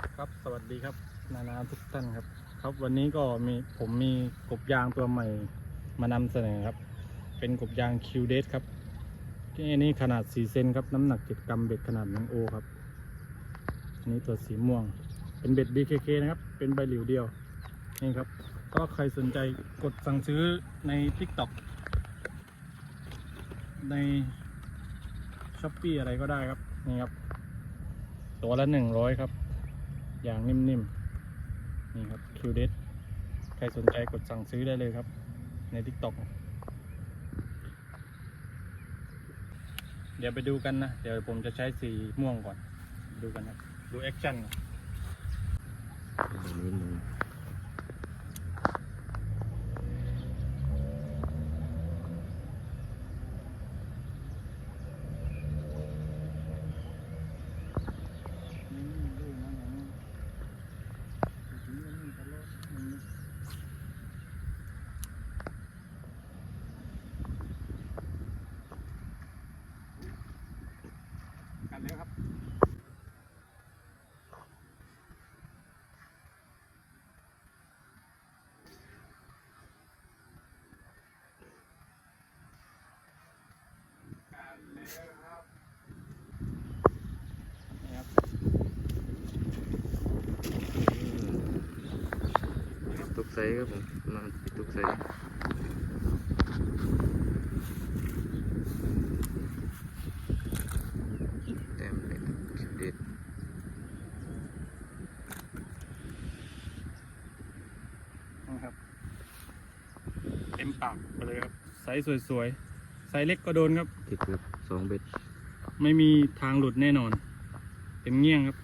ครับสวัสดีครับนานาทุกท่านครับ ครับวันนี้ก็มีผมมีกบยางตัวใหม่มานำเสนอครับ เป็นกบยางคิวเดสครับที่นี่ขนาด4เซนครับน้ำหนัก7กรัมเบ็ดขนาด1โอครับอันนี้ตัวสีม่วง เป็นเบ็ด BKK นะครับ เป็นใบหลิวเดียวนี่ครับก็ใครสนใจกดสั่งซื้อใน TikTok ในช้อปปี้อะไรก็ได้ครับนี่ครับ ตัวละหนึ่งร้อยครับ อย่างนิ่มๆ นี่ครับคิวเดใครสนใจกดสั่งซื้อได้เลยครับ ใน TikTok เดี๋ยวไปดูกันนะ เดี๋ยวผมจะใช้สีม่วงก่อน ดูกันครับดูแอคชั่นนะ นนี้มึงกันเลยครับนี่ครับตุกไซส์ครับผมมาตุกไซส์แต้มเล็กคิวเด็ด นะ ครับ เต็มปากไปเลยครับไซส์สวยๆไซส์เล็กก็โดนครับ ติดกับสองเบ็ด ไม่มีทางหลุดแน่นอนเต็มเงี้ยงครับ